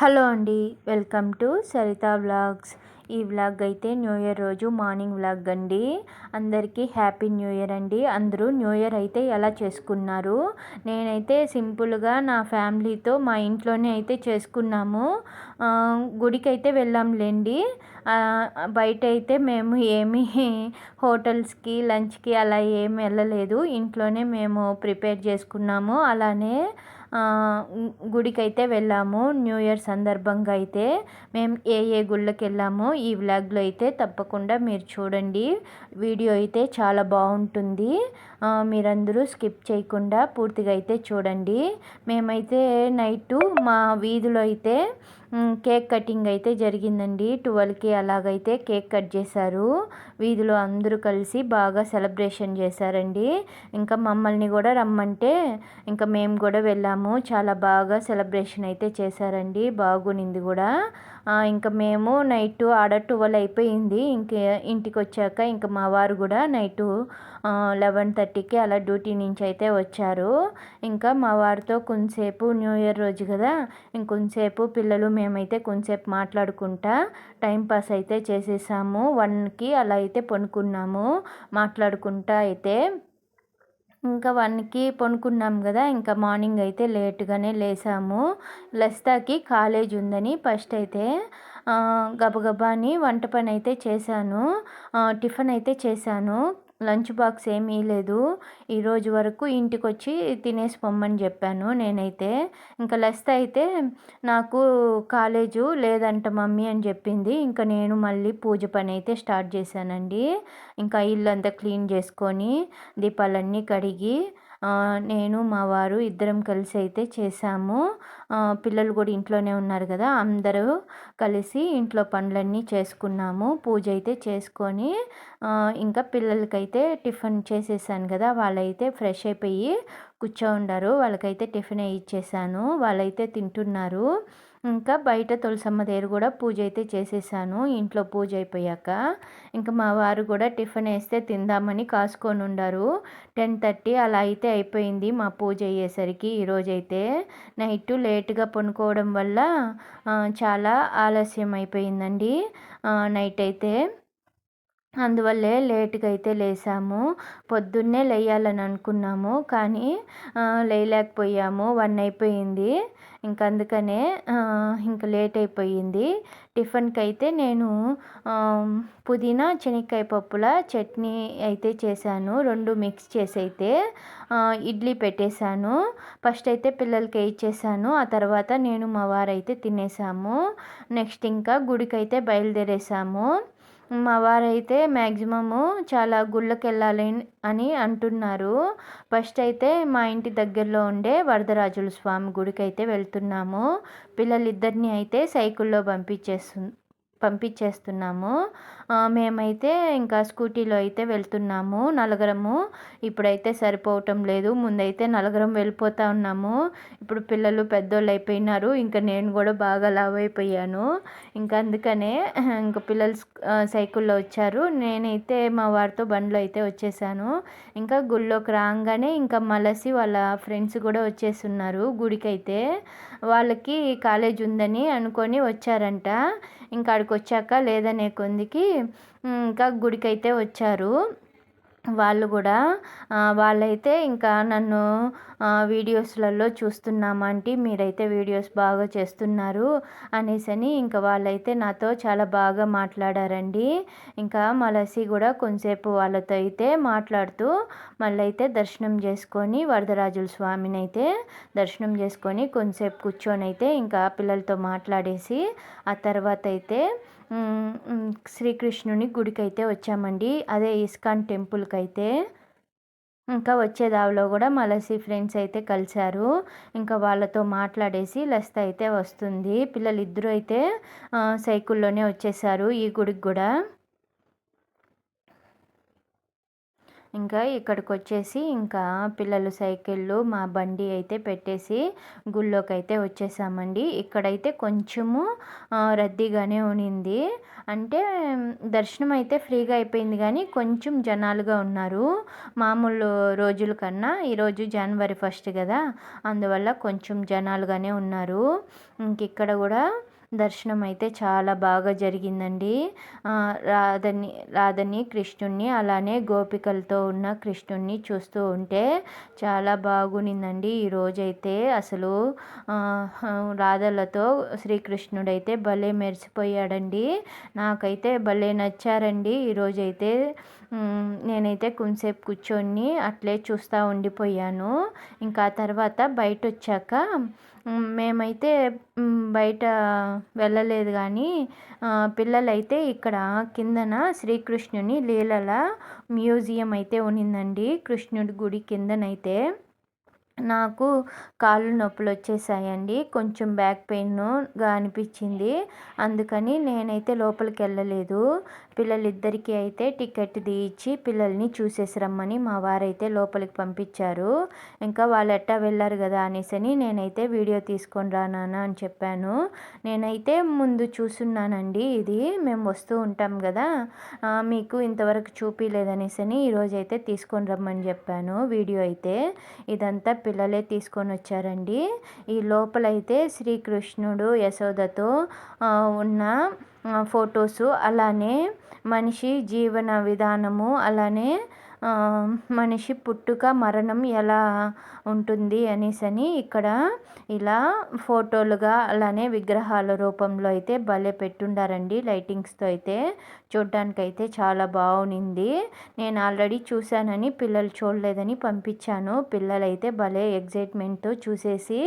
Hello అండి welcome to Saritha vlogs. ఈ vlog అయితే న్యూ ఇయర్ రోజు మార్నింగ్ వ్లాగ్ అండి. అందరికీ హ్యాపీ న్యూ ఇయర్ అండి. అందరూ న్యూ ఇయర్ అయితే ఎలా చేసుకున్నారు? నేనైతే సింపుల్గా నా ఫ్యామిలీతో మా ఇంట్లోనే అయితే చేసుకున్నాము. గుడికి అయితే వెళ్ళాంలేండి. బయట అయితే మేము ఏమి హోటల్స్కి లంచ్కి అలా ఏమి వెళ్ళలేదు. ఇంట్లోనే మేము ప్రిపేర్ చేసుకున్నాము. అలానే గుడికైతే వెళ్ళాము. న్యూ ఇయర్ సందర్భంగా అయితే మేము ఏ ఏ గుళ్ళకి వెళ్ళామో ఈ వ్లాగ్లో అయితే తప్పకుండా మీరు చూడండి. వీడియో అయితే చాలా బాగుంటుంది. మీరందరూ స్కిప్ చేయకుండా పూర్తిగా అయితే చూడండి. మేమైతే నైట్ మా వీధిలో అయితే కేక్ కటింగ్ అయితే జరిగిందండి. ట్వెల్వ్కి అలాగైతే కేక్ కట్ చేశారు. వీధిలో అందరూ కలిసి బాగా సెలబ్రేషన్ చేశారండి. ఇంకా మమ్మల్ని కూడా రమ్మంటే ఇంకా మేము కూడా వెళ్ళాము. చాలా బాగా సెలబ్రేషన్ అయితే చేశారండి. బాగునింది కూడా. ఇంకా మేము నైట్ ఆడ ట్వెల్వ్ అయిపోయింది. ఇంక ఇంటికి వచ్చాక ఇంకా మా వారు కూడా నైటు లెవెన్ థర్టీకి అలా డ్యూటీ నుంచి అయితే వచ్చారు. ఇంకా మా వారితో కొంతసేపు న్యూ ఇయర్ రోజు కదా ఇంకొంతసేపు పిల్లలు మేమైతే కొంతసేపు మాట్లాడుకుంటా టైంపాస్ అయితే చేసేసాము. వన్కి అలా అయితే పనుకున్నాము. మాట్లాడుకుంటా అయితే ఇంకా వన్కి పనుకున్నాం కదా ఇంకా మార్నింగ్ అయితే లేట్గానే లేసాము. లస్తాకి కాలేజ్ ఉందని ఫస్ట్ అయితే గబగబాని వంట పని అయితే చేశాను. టిఫిన్ అయితే చేశాను. లంచ్ బాక్స్ ఏమీ లేదు. ఈరోజు వరకు ఇంటికి వచ్చి తినేసి పొమ్మని చెప్పాను నేనైతే. ఇంకా లెస్త అయితే నాకు కాలేజు లేదంట మమ్మీ అని చెప్పింది. ఇంకా నేను మళ్ళీ పూజ పని అయితే స్టార్ట్ చేశానండి. ఇంకా ఇల్లు అంతా క్లీన్ చేసుకొని దీపాలన్నీ కడిగి నేను మా వారు ఇద్దరం కలిసి అయితే చేసాము పిల్లలు కూడా ఇంట్లోనే ఉన్నారు కదా అందరూ కలిసి ఇంట్లో పనులన్నీ చేసుకున్నాము. పూజ అయితే చేసుకొని ఇంకా పిల్లలకైతే టిఫిన్ చేసేసాను కదా వాళ్ళైతే ఫ్రెష్ అయిపోయి కూర్చో ఉండారు. వాళ్ళకైతే టిఫిన్ ఇచ్చేసాను. వాళ్ళైతే తింటున్నారు. ఇంకా బయట తులసమ్మ దగ్గర కూడా పూజ అయితే చేసేసాను. ఇంట్లో పూజ అయిపోయాక ఇంకా మా వారు కూడా టిఫిన్ వేస్తే తిందామని కాసుకొని ఉండారు. టెన్ థర్టీ అలా అయితే అయిపోయింది మా పూజ అయ్యేసరికి ఈరోజైతే నైట్ లేట్గా పనుకోవడం వల్ల చాలా ఆలస్యం అయిపోయిందండి. నైట్ అయితే. అందువల్లే లేట్గా అయితే లేసాము. పొద్దున్నే లేయాలని అనుకున్నాము కానీ లేయలేకపోయాము. వన్ అయిపోయింది. ఇంక అందుకనే ఇంక లేట్ అయిపోయింది. టిఫిన్కి అయితే నేను పుదీనా శనక్కాయ పప్పుల చట్నీ అయితే చేశాను. రెండు మిక్స్ చేసి అయితే ఇడ్లీ పెట్టేశాను. ఫస్ట్ అయితే పిల్లలకి ఇచ్చేసాను ఆ తర్వాత నేను మా వారైతే తినేసాము. నెక్స్ట్ ఇంకా గుడికైతే బయలుదేరేసాము. మా వారైతే మ్యాక్సిమము చాలా గుళ్ళకి వెళ్ళాలి అని అంటున్నారు. ఫస్ట్ అయితే మా ఇంటి దగ్గరలో ఉండే వరదరాజుల స్వామి గుడికి అయితే వెళ్తున్నాము. పిల్లలిద్దరిని అయితే సైకిల్లో పంపించేస్తు పంపించేస్తున్నాము. మేమైతే ఇంకా స్కూటీలో అయితే వెళ్తున్నాము నలుగురము. ఇప్పుడైతే సరిపోవటం లేదు. ముందైతే నలుగురం వెళ్ళిపోతా ఉన్నాము. ఇప్పుడు పిల్లలు పెద్దోళ్ళు అయిపోయినారు. ఇంకా నేను కూడా బాగా లావ్ అయిపోయాను. ఇంకా అందుకనే ఇంకా పిల్లలు సైకిల్లో వచ్చారు. నేనైతే మా వారితో బండ్లో అయితే వచ్చేసాను. ఇంకా గుళ్ళోకి రాగానే ఇంకా మలసి వాళ్ళ ఫ్రెండ్స్ కూడా వచ్చేస్తున్నారు గుడికైతే. వాళ్ళకి కాలేజ్ ఉందని అనుకొని వచ్చారంట. ఇంకా అక్కడికి వచ్చాక లేదనే కొందికి ఇంకా గుడికైతే వచ్చారు. వాళ్ళు కూడా వాళ్ళైతే ఇంకా నన్ను వీడియోస్లలో చూస్తున్నామంటే మీరైతే వీడియోస్ బాగా చేస్తున్నారు అనేసి అని ఇంకా వాళ్ళైతే నాతో చాలా బాగా మాట్లాడారండి. ఇంకా మలసి కూడా కొంతసేపు వాళ్ళతో అయితే మాట్లాడుతూ మళ్ళీ అయితే దర్శనం చేసుకొని వరదరాజుల స్వామిని అయితే దర్శనం చేసుకొని కొంతసేపు కూర్చొని అయితే ఇంకా పిల్లలతో మాట్లాడేసి ఆ తర్వాత అయితే శ్రీకృష్ణుని గుడికి అయితే వచ్చామండి. అదే ఇస్కాన్ టెంపుల్కి అయితే ఇంకా వచ్చే దావిలో కూడా మలసి ఫ్రెండ్స్ అయితే కలిశారు. ఇంకా వాళ్ళతో మాట్లాడేసి లస్త అయితే వస్తుంది. పిల్లలు అయితే సైకిల్లోనే వచ్చేసారు ఈ గుడికి కూడా. ఇంకా ఇక్కడికి వచ్చేసి ఇంకా పిల్లలు సైకిళ్ళు మా బండి అయితే పెట్టేసి గుళ్ళోకి అయితే వచ్చేసామండి. ఇక్కడైతే కొంచెము రద్దీగానే ఉనింది. అంటే దర్శనం అయితే ఫ్రీగా అయిపోయింది కానీ కొంచెం జనాలుగా ఉన్నారు. మామూలు రోజుల కన్నా ఈరోజు జనవరి ఫస్ట్ కదా అందువల్ల కొంచెం జనాలుగానే ఉన్నారు. ఇంక ఇక్కడ కూడా దర్శనం అయితే చాలా బాగా జరిగిందండి. రాధని రాధని కృష్ణుణ్ణి అలానే గోపికలతో ఉన్న కృష్ణుణ్ణి చూస్తూ ఉంటే చాలా బాగునిందండి. ఈరోజైతే అసలు రాధలతో శ్రీకృష్ణుడైతే భలే మెరిసిపోయాడండి. నాకైతే భలే నచ్చారండి. ఈరోజైతే నేనైతే కొంతసేపు కూర్చొని అట్లే చూస్తూ ఉండిపోయాను. ఇంకా తర్వాత బయట వచ్చాక మేమైతే బయట వెళ్ళలేదు కానీ పిల్లలైతే ఇక్కడ కిందన శ్రీకృష్ణుని లీలల మ్యూజియం అయితే ఉన్నిందండి. కృష్ణుడి గుడి కిందనైతే. నాకు కాళ్ళు నొప్పులు వచ్చేసాయండి. కొంచెం బ్యాక్ పెయిన్గా అనిపించింది. అందుకని నేనైతే లోపలికి వెళ్ళలేదు. పిల్లలిద్దరికీ అయితే టికెట్ తీయించి పిల్లల్ని చూసేసి రమ్మని మా వారైతే లోపలికి పంపించారు. ఇంకా వాళ్ళు ఎట్టా వెళ్ళారు కదా అనేసి నేనైతే వీడియో తీసుకొని రానా అని చెప్పాను. నేనైతే ముందు చూసున్నానండి ఇది. మేము వస్తూ ఉంటాం కదా. మీకు ఇంతవరకు చూపించలేదనేసి ఈరోజు అయితే తీసుకొని రమ్మని చెప్పాను వీడియో అయితే. ఇదంతా పిల్లలే తీసుకొని వచ్చారండి. ఈ లోపలైతే శ్రీకృష్ణుడు యశోదతో ఉన్న ఫొటోసు అలానే మనిషి జీవన విధానము అలానే మనిషి పుట్టుక మరణం ఎలా ఉంటుంది అనేసని ఇక్కడ ఇలా ఫోటోలుగా అలానే విగ్రహాల రూపంలో అయితే భలే పెట్టుండారండి లైటింగ్స్తో అయితే. చూడ్డానికైతే చాలా బాగునింది నేను ఆల్రెడీ చూశానని పిల్లలు చూడలేదని పంపించాను. పిల్లలైతే భలే ఎగ్జైట్మెంట్తో చూసేసి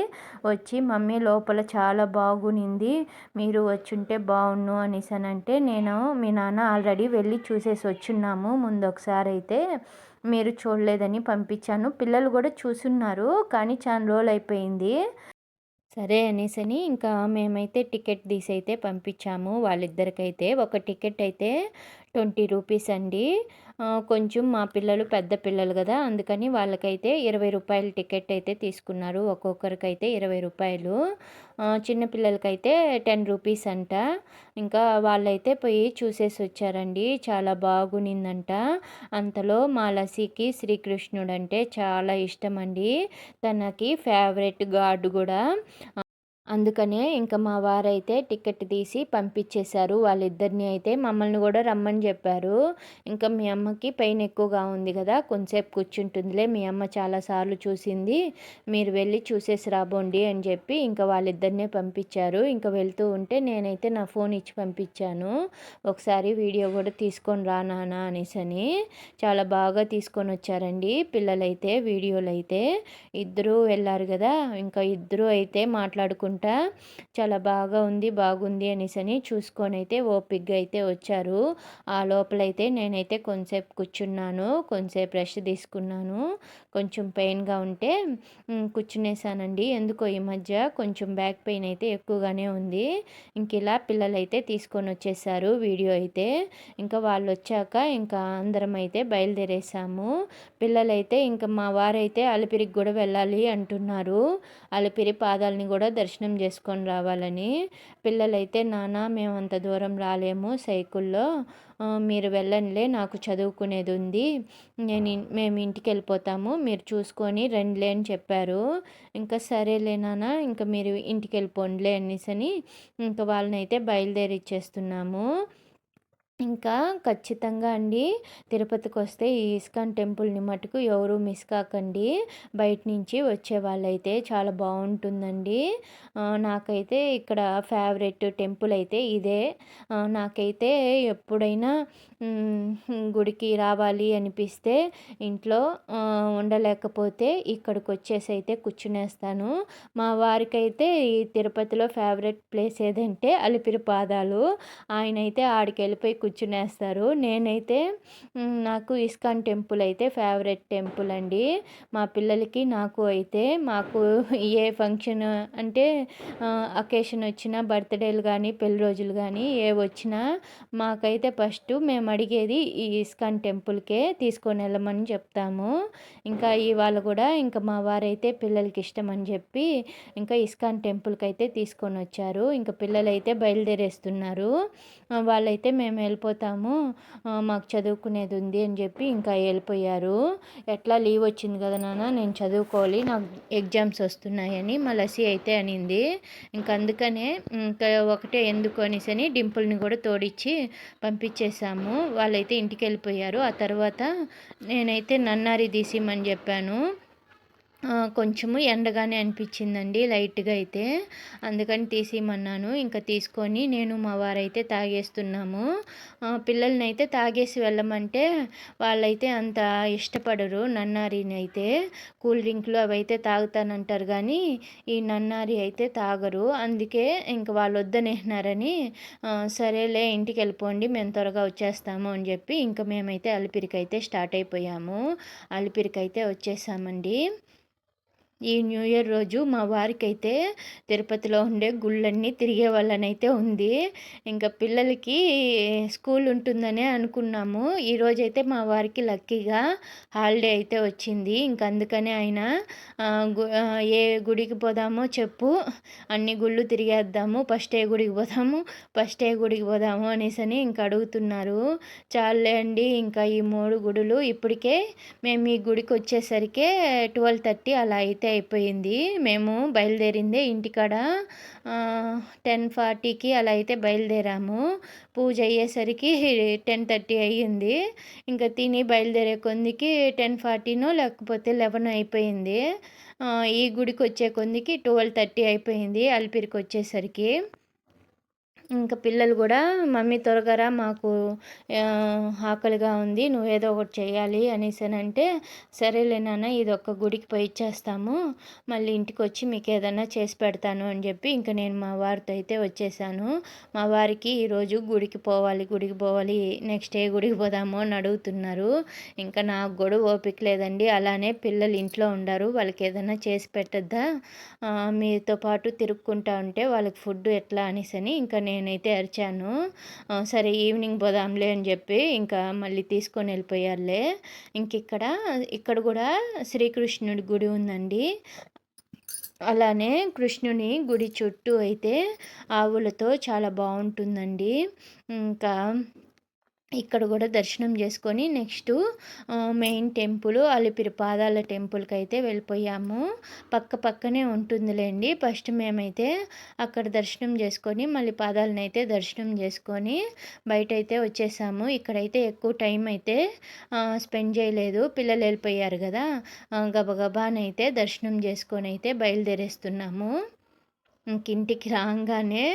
వచ్చి మమ్మీ లోపల చాలా బాగునింది. మీరు వచ్చుంటే బాగుండు అనేసి అంటే నేను మీ నాన్న ఆల్రెడీ వెళ్ళి చూసేసి వచ్చున్నాము ముందు ఒకసారి అయితే మీరు చూడలేదని పంపించాను. పిల్లలు కూడా చూసున్నారు కానీ చాలా రోజులు అయిపోయింది. సరే అనేసని ఇంకా మేమైతే టికెట్ తీసి అయితే పంపించాము వాళ్ళిద్దరికైతే. ఒక టికెట్ అయితే ట్వంటీ రూపీస్ అండి. కొంచెం మా పిల్లలు పెద్ద పిల్లలు కదా అందుకని వాళ్ళకైతే ఇరవై రూపాయల టికెట్ అయితే తీసుకున్నారు. ఒక్కొక్కరికైతే ఇరవై రూపాయలు. చిన్న పిల్లలకైతే టెన్ రూపీస్ అంట. ఇంకా వాళ్ళైతే పోయి చూసేసి వచ్చారండి. చాలా బాగునిందంట. అంతలో మా లసీకి శ్రీకృష్ణుడు అంటే చాలా ఇష్టం అండి తనకి ఫేవరెట్ గాడ్ కూడా. అందుకనే ఇంకా మా వారైతే టికెట్ తీసి పంపించేశారు. వాళ్ళిద్దరిని అయితే మమ్మల్ని కూడా రమ్మని చెప్పారు. ఇంకా మీ అమ్మకి పెయిన్ ఎక్కువగా ఉంది కదా కొంచెంసేపు కూర్చుంటుందిలే. మీ అమ్మ చాలాసార్లు చూసింది. మీరు వెళ్ళి చూసేసి రాబోండి అని చెప్పి ఇంకా వాళ్ళిద్దరినే పంపించారు. ఇంకా వెళ్తూ ఉంటే నేనైతే నా ఫోన్ ఇచ్చి పంపించాను. ఒకసారి వీడియో కూడా తీసుకొని రా నాన్న అనేసని. చాలా బాగా తీసుకొని వచ్చారండి పిల్లలైతే వీడియోలు అయితే ఇద్దరూ వెళ్ళారు కదా ఇంకా ఇద్దరూ అయితే మాట్లాడుకుంటారు అనుకుంటా. చాలా బాగా ఉంది బాగుంది అనేసి అని చూసుకొని అయితే ఓపిక్గా అయితే వచ్చారు. ఆ లోపలైతే నేనైతే కొంచెంసేపు కూర్చున్నాను కొంచెంసేపు రెస్ట్ తీసుకున్నాను. కొంచెం పెయిన్గా ఉంటే కూర్చునేసానండి. ఎందుకో ఈ మధ్య కొంచెం బ్యాక్ పెయిన్ అయితే ఎక్కువగానే ఉంది. ఇంక ఇలా పిల్లలైతే తీసుకొని వచ్చేసారు వీడియో అయితే. ఇంకా వాళ్ళు వచ్చాక ఇంకా అందరం అయితే బయలుదేరేసాము. పిల్లలైతే ఇంకా మా వారైతే అలిపిరికి కూడా వెళ్ళాలి అంటున్నారు. అలిపిరి పాదాలని కూడా దర్శనం దర్శనం చేసుకొని రావాలని. పిల్లలైతే నాన్న మేము అంత దూరం రాలేము సైకిల్లో. మీరు వెళ్ళండిలే నాకు చదువుకునేది ఉంది. నేను మేము ఇంటికి వెళ్ళిపోతాము. మీరు చూసుకొని రండిలే అని చెప్పారు. ఇంకా సరేలే నాన్న ఇంకా మీరు ఇంటికి వెళ్ళిపోండిలే అనేసి అని ఇంకా వాళ్ళని అయితే బయలుదేరి ఇచ్చేస్తున్నాము ఇంకా ఖచ్చితంగా అండి తిరుపతికి వస్తే ఈ ఇస్కాన్ టెంపుల్ని మటుకు ఎవరు మిస్ కాకండి. బయట నుంచి వచ్చే వాళ్ళైతే చాలా బాగుంటుందండి. నాకైతే ఇక్కడ ఫేవరెట్ టెంపుల్ అయితే ఇదే. నాకైతే ఎప్పుడైనా గుడికి రావాలి అనిపిస్తే ఇంట్లో ఉండలేకపోతే ఇక్కడికి వచ్చేసి అయితే కూర్చునేస్తాను. మా వారికైతే ఈ తిరుపతిలో ఫేవరెట్ ప్లేస్ ఏదంటే అలిపిరి పాదాలు. ఆయన అయితే ఆడికి వెళ్ళిపోయి కూర్చునేస్తారు. నేనైతే నాకు ఇస్కాన్ టెంపుల్ అయితే ఫేవరెట్ టెంపుల్ అండి. మా పిల్లలకి నాకు అయితే మాకు ఏ ఫంక్షన్ అంటే అకేషన్ వచ్చినా బర్త్డేలు కానీ పెళ్ళి రోజులు కానీ ఏ వచ్చినా మాకైతే ఫస్ట్ మేము అడిగేది ఈ ఇస్కాన్ టెంపుల్కే తీసుకొని వెళ్ళమని చెప్తాము. ఇంకా ఇవాళ కూడా ఇంకా మా వారైతే పిల్లలకి ఇష్టం అని చెప్పి ఇంకా ఇస్కాన్ టెంపుల్కి అయితే తీసుకొని వచ్చారు ఇంకా పిల్లలు అయితే బయలుదేరేస్తున్నారు వాళ్ళైతే మేము వెళ్ళిపోతాము. మాకు చదువుకునేది ఉంది అని చెప్పి ఇంకా వెళ్ళిపోయారు. ఎట్లా లీవ్ వచ్చింది కదా నాన్న నేను చదువుకోవాలి నాకు ఎగ్జామ్స్ వస్తున్నాయని మా లసి అయితే అనింది. ఇంకా అందుకనే ఇంకా ఒకటే ఎందుకు అనేసి అని డింపుల్ని కూడా తోడిచ్చి పంపించేసాము వాళ్ళైతే ఇంటికి వెళ్ళిపోయారు. ఆ తర్వాత నేనైతే నన్నారి తీసిమని చెప్పాను. కొంచెము ఎండగానే అనిపించిందండి లైట్గా అయితే. అందుకని తీసేయమన్నాను. ఇంకా తీసుకొని నేను మా వారైతే తాగేస్తున్నాము. పిల్లల్ని అయితే తాగేసి వెళ్ళమంటే వాళ్ళైతే అంత ఇష్టపడరు. నన్నారిని అయితే కూల్ డ్రింక్లు అవి అయితే తాగుతానంటారు కానీ ఈ నన్నారి అయితే తాగరు. అందుకే ఇంక వాళ్ళు వద్దనేసినారని సరేలే ఇంటికి వెళ్ళిపోండి మేము త్వరగా వచ్చేస్తాము అని చెప్పి ఇంకా మేమైతే అలిపిరికైతే స్టార్ట్ అయిపోయాము. అలిపిరికైతే వచ్చేసామండి. ఈ న్యూ ఇయర్ రోజు మా వారికి అయితే తిరుపతిలో ఉండే గుళ్ళన్నీ తిరిగే వాళ్ళనైతే ఉంది. ఇంకా పిల్లలకి స్కూల్ ఉంటుందనే అనుకున్నాము. ఈరోజైతే మా వారికి లక్కీగా హాలిడే అయితే వచ్చింది. ఇంక అందుకనే ఆయన ఏ గుడికి పోదామో చెప్పు అన్ని గుళ్ళు తిరిగేద్దాము ఫస్ట్ ఏ గుడికి పోదాము ఫస్ట్ ఏ గుడికి పోదాము అనేసి అని ఇంక అడుగుతున్నారు. చాలే అండి ఇంకా ఈ మూడు గుడులు ఇప్పటికే మేము ఈ గుడికి వచ్చేసరికి ట్వెల్వ్ థర్టీ అలా అయితే అయితే అయిపోయింది. మేము బయలుదేరిందే ఇంటికాడ. టెన్ ఫార్టీకి అలా అయితే బయలుదేరాము. పూజ అయ్యేసరికి టెన్ థర్టీ అయ్యింది. ఇంకా తిని బయలుదేరే కొందికి టెన్ ఫార్టీనో లేకపోతే లెవెన్ అయిపోయింది. ఈ గుడికి వచ్చే కొందికి ట్వెల్వ్ థర్టీ అయిపోయింది అలిపిరికి వచ్చేసరికి ఇంకా పిల్లలు కూడా మమ్మీ త్వరగా మాకు ఆకలిగా ఉంది నువ్వు ఏదో ఒకటి చేయాలి అనేసి అంటే సరేలే నాన్న ఇది ఒక్క గుడికి పోయి ఇచ్చేస్తాము మళ్ళీ ఇంటికి వచ్చి మీకు ఏదైనా చేసి పెడతాను అని చెప్పి ఇంకా నేను మా వారితో అయితే వచ్చేసాను. మా వారికి ఈరోజు గుడికి పోవాలి గుడికి పోవాలి నెక్స్ట్ ఏ గుడికి పోదాము అని అడుగుతున్నారు. ఇంకా నాకు కూడా ఓపిక లేదండి. అలానే పిల్లలు ఇంట్లో ఉండరు వాళ్ళకి ఏదైనా చేసి పెట్టద్దా? మీతో పాటు తిరుక్కుంటా ఉంటే వాళ్ళకి ఫుడ్ ఎట్లా అనేసి ఇంకా నేను నేనైతే అరిచాను. సరే ఈవినింగ్ పోదాంలే అని చెప్పి ఇంకా మళ్ళీ తీసుకొని వెళ్ళిపోయారులే. ఇంక ఇక్కడ ఇక్కడ కూడా శ్రీకృష్ణుడి గుడి ఉందండి. అలానే కృష్ణుని గుడి చుట్టూ అయితే ఆవులతో చాలా బాగుంటుందండి. ఇంకా ఇక్కడ కూడా దర్శనం చేసుకొని నెక్స్ట్ మెయిన్ టెంపుల్ అలిపిరి పాదాల టెంపుల్కి అయితే వెళ్ళిపోయాము. పక్క పక్కనే ఉంటుందిలేండి. ఫస్ట్ మేమైతే అక్కడ దర్శనం చేసుకొని మళ్ళీ పాదాలను అయితే దర్శనం చేసుకొని బయట అయితే వచ్చేసాము. ఇక్కడైతే ఎక్కువ టైం అయితే స్పెండ్ చేయలేదు. పిల్లలు వెళ్ళిపోయారు కదా. గబగబానైతే దర్శనం చేసుకొని అయితే బయలుదేరేస్తున్నాము. ఇంటికి రాగానే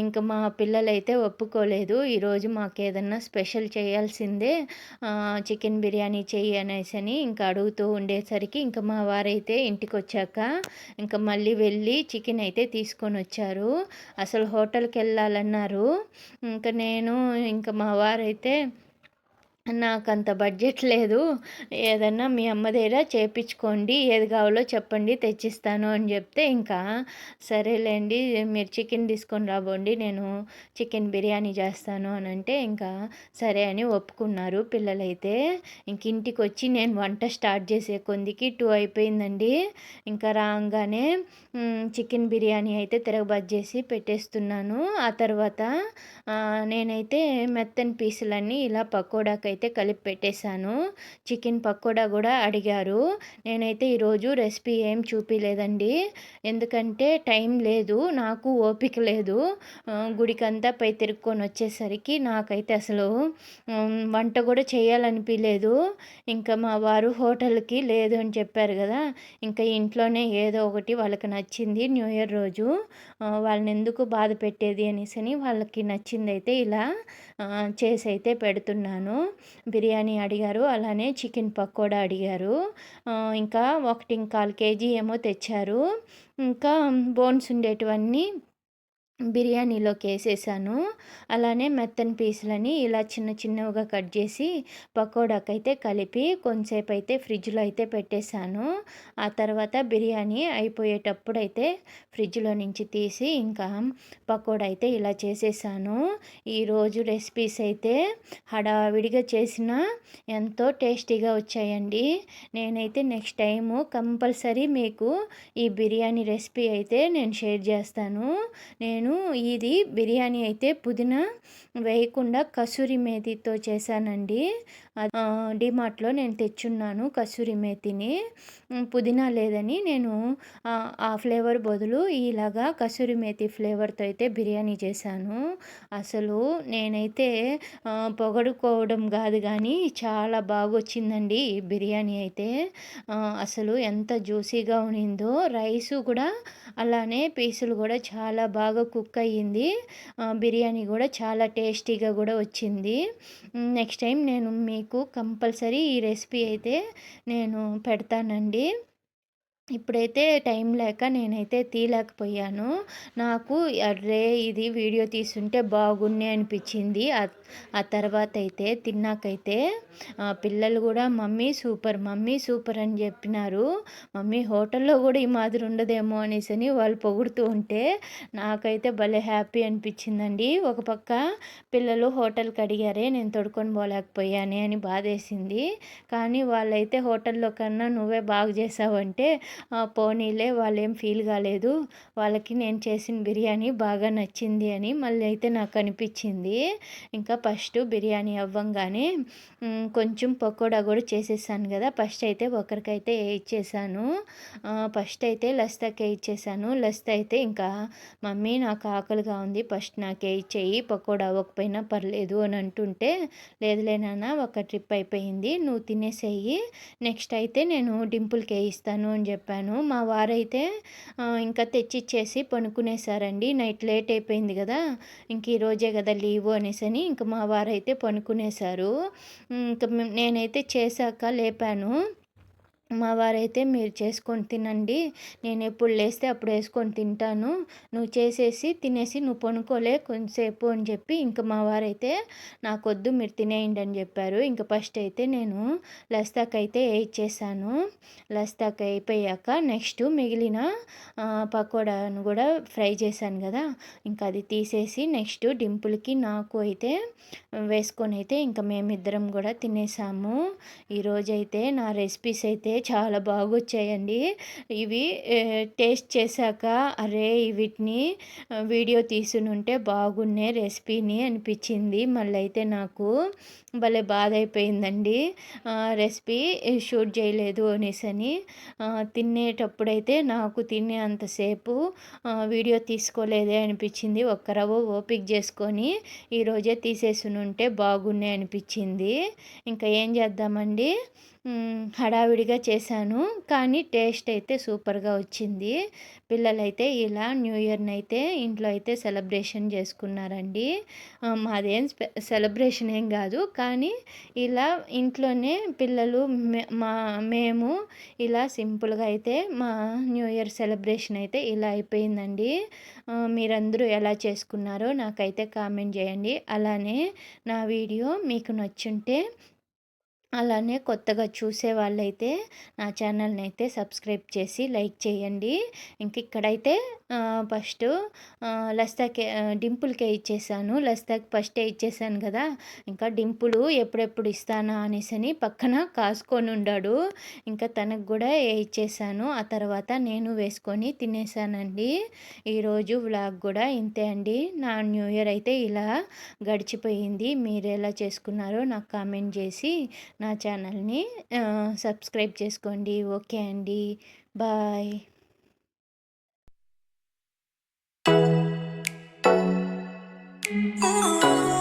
ఇంకా మా పిల్లలైతే ఒప్పుకోలేదు. ఈరోజు మాకు ఏదన్నా స్పెషల్ చేయాల్సిందే చికెన్ బిర్యానీ చెయ్యి అనేసి అని ఇంకా అడుగుతూ ఉండేసరికి ఇంకా మా వారైతే ఇంటికి వచ్చాక ఇంకా మళ్ళీ వెళ్ళి చికెన్ అయితే తీసుకొని వచ్చారు అసలు హోటల్కి వెళ్ళాలన్నారు ఇంకా నేను ఇంకా మా వారైతే నాకంత బడ్జెట్ లేదు. ఏదన్నా మీ అమ్మ దగ్గర చేపించుకోండి ఏది కావాలో చెప్పండి తెచ్చిస్తాను అని చెప్తే ఇంకా సరేలేండి మీరు చికెన్ తీసుకొని రాబోండి నేను చికెన్ బిర్యానీ చేస్తాను అని అంటే ఇంకా సరే అని ఒప్పుకున్నారు పిల్లలైతే. ఇంక ఇంటికి వచ్చి నేను వంట స్టార్ట్ చేసే కొందికి టూ అయిపోయిందండి. ఇంకా రాగానే చికెన్ బిర్యానీ అయితే తిరగబాటు చేసి పెట్టేస్తున్నాను. ఆ తర్వాత నేనైతే మెత్తని పీసులన్నీ ఇలా పకోడాకి అయితే కలిపి పెట్టేశాను. చికెన్ పకోడా కూడా అడిగారు. నేనైతే ఈరోజు రెసిపీ ఏం చూపించలేదండి ఎందుకంటే టైం లేదు నాకు ఓపిక లేదు. గుడికంతా పై తిరుక్కొని వచ్చేసరికి నాకైతే అసలు వంట కూడా చేయాలనిపించలేదు ఇంకా మా వారు హోటల్కి లేదు అని చెప్పారు కదా ఇంకా ఇంట్లోనే ఏదో ఒకటి వాళ్ళకి నచ్చింది న్యూ ఇయర్ రోజు. వాళ్ళని ఎందుకు బాధ పెట్టేది అనేసి వాళ్ళకి నచ్చింది అయితే ఇలా. చేసి అయితే పెడుతున్నాను. బిర్యానీ అడిగారు అలానే చికెన్ పకోడా అడిగారు. ఇంకా ఒకటి కాల్ కేజీ ఏమో తెచ్చారు. ఇంకా బోన్స్ ఉండేటివన్నీ బిర్యానీలోకి వేసేసాను అలానే మెత్తని పీసులని ఇలా చిన్న చిన్నవిగా కట్ చేసి పకోడాకైతే కలిపి కొంతసేపు అయితే ఫ్రిడ్జ్లో అయితే పెట్టేశాను. ఆ తర్వాత బిర్యానీ అయిపోయేటప్పుడు అయితే ఫ్రిడ్జ్లో నుంచి తీసి ఇంకా పకోడా అయితే ఇలా చేసేసాను. ఈరోజు రెసిపీస్ అయితే హడావిడిగా చేసిన ఎంతో టేస్టీగా వచ్చాయండి. నేనైతే నెక్స్ట్ టైము కంపల్సరీ మీకు ఈ బిర్యానీ రెసిపీ అయితే నేను షేర్ చేస్తాను. నేను నేను ఇది బిర్యానీ అయితే పుదీనా వేయకుండా కసూరి మేతితో చేశానండి. డిమార్ట్లో నేను తెచ్చున్నాను కసూరి మేతిని. పుదీనా లేదని నేను ఆ ఫ్లేవర్ బదులు ఇలాగా కసూరి మేతి ఫ్లేవర్తో అయితే బిర్యానీ చేశాను. అసలు నేనైతే పొగడుకోవడం కాదు కానీ చాలా బాగా వచ్చిందండి ఈ బిర్యానీ అయితే. అసలు ఎంత జ్యూసీగా ఉన్నిందో రైసు కూడా అలానే పీసులు కూడా చాలా బాగా కుక్ అయ్యింది. బిర్యానీ కూడా చాలా టేస్టీగా కూడా వచ్చింది. నెక్స్ట్ టైం నేను మీకు కంపల్సరీ ఈ రెసిపీ అయితే నేను పెడతానండి. ఇప్పుడైతే టైం లేక నేనైతే తీయలేకపోయాను. నాకు అర్రే ఇది వీడియో తీసుంటే బాగుండే అనిపించింది. ఆ తర్వాత అయితే తిన్నాకైతే పిల్లలు కూడా మమ్మీ సూపర్ మమ్మీ సూపర్ అని చెప్పినారు. మమ్మీ హోటల్లో కూడా ఈ మాదిరి ఉండదేమో అనేసి అని వాళ్ళు పొగుడుతూ ఉంటే నాకైతే భలే హ్యాపీ అనిపించిందండి. ఒక పక్క పిల్లలు హోటల్కి అడిగారే నేను తొడుకొని పోలేకపోయానే అని బాధేసింది. కానీ వాళ్ళైతే హోటల్లో కన్నా నువ్వే బాగా చేసావంటే పోనీలే వాళ్ళు ఏం ఫీల్ కాలేదు. వాళ్ళకి నేను చేసిన బిర్యానీ బాగా నచ్చింది అని మళ్ళీ అయితే నాకు అనిపించింది. ఇంకా ఫస్ట్ బిర్యానీ అవ్వంగానే కొంచెం పకోడా కూడా చేసేసాను కదా. ఫస్ట్ అయితే ఒకరికైతే ఇచ్చేసాను. ఫస్ట్ అయితే లస్తాకే ఇచ్చేసాను. లస్త అయితే ఇంకా మమ్మీ నాకు ఆకలిగా ఉంది. ఫస్ట్ నాకే ఇచ్చేయి. పకోడా అవ్వకపోయినా పర్లేదు అని అంటుంటే లేదులే నాన్న ఒక ట్రిప్ అయిపోయింది. నువ్వు తినేసేయి. నెక్స్ట్ అయితే నేను డింపుల్కి ఇస్తాను అని చెప్పి చెప్పాను. మా వారైతే ఇంకా తెచ్చిచ్చేసి పనుకునేసారండి. నైట్ లేట్ అయిపోయింది కదా ఇంక ఈరోజే కదా లీవు అనేసి అని ఇంక మా వారైతే పనుకునేశారు ఇంక నేనైతే చేశాక లేపాను. మా వారైతే మీరు చేసుకొని తినండి. నేను ఎప్పుడు లేస్తే అప్పుడు వేసుకొని తింటాను. నువ్వు చేసేసి తినేసి నువ్వు పనుకోలే కొంతసేపు అని చెప్పి ఇంకా మా వారైతే నాకొద్దు మీరు తినేయండి అని చెప్పారు. ఇంకా ఫస్ట్ అయితే నేను లస్తాక్ అయితే వేయించేసాను లస్తాక్ అయిపోయాక నెక్స్ట్ మిగిలిన పకోడాను కూడా ఫ్రై చేశాను కదా. ఇంకా అది తీసేసి నెక్స్ట్ డింపుల్కి నాకు అయితే వేసుకొని అయితే ఇంకా మేమిద్దరం కూడా తినేసాము. ఈరోజైతే నా రెసిపీస్ అయితే చాలా బాగొచ్చాయండి. ఇవి టేస్ట్ చేశాక అరే వీటిని వీడియో తీసునుంటే బాగున్నే రెసిపీని అనిపించింది. మళ్ళీ అయితే నాకు భలే బాధ అయిపోయిందండి రెసిపీ షూట్ చేయలేదు అనేసి అని తినేటప్పుడైతే నాకు తినే అంతసేపు వీడియో తీసుకోలేదే అనిపించింది. ఒక్క రవ్వ ఓపిక చేసుకొని ఈరోజే తీసేసునుంటే బాగున్నాయి అనిపించింది. ఇంకా ఏం చేద్దామండి? హడావిడిగా చేశాను. కానీ టేస్ట్ అయితే సూపర్గా వచ్చింది. పిల్లలైతే ఇలా న్యూ ఇయర్ని అయితే ఇంట్లో అయితే సెలబ్రేషన్ చేసుకున్నారండి. మాదేం సెలబ్రేషన్ ఏం కాదు. కానీ ఇలా ఇంట్లోనే పిల్లలు మా మేము ఇలా సింపుల్గా అయితే మా న్యూ ఇయర్ సెలబ్రేషన్ అయితే ఇలా అయిపోయిందండి. మీరందరూ ఎలా చేసుకున్నారో నాకైతే కామెంట్ చేయండి. అలానే నా వీడియో మీకు నచ్చుంటే అలానే కొత్తగా చూసే వాళ్ళైతే నా ఛానల్ని అయితే సబ్స్క్రైబ్ చేసి లైక్ చేయండి. ఇంక ఇక్కడైతే ఫస్ట్ లస్తాకే డింపుల్కే ఇచ్చేసాను. లస్తాకి ఫస్టే ఇచ్చేసాను కదా. ఇంకా డింపులు ఎప్పుడెప్పుడు ఇస్తానా అనేసి అని పక్కన కాసుకొని ఉండాడు ఇంకా తనకు కూడా ఇచ్చేసాను. ఆ తర్వాత నేను వేసుకొని తినేసానండి. ఈరోజు వ్లాగ్ కూడా ఇంతే అండి. నా న్యూ ఇయర్ అయితే ఇలా గడిచిపోయింది. మీరు ఎలా చేసుకున్నారో నాకు కామెంట్ చేసి నా ఛానల్ని సబ్స్క్రైబ్ చేసుకోండి. ఓకే అండి. బాయ్. Oh.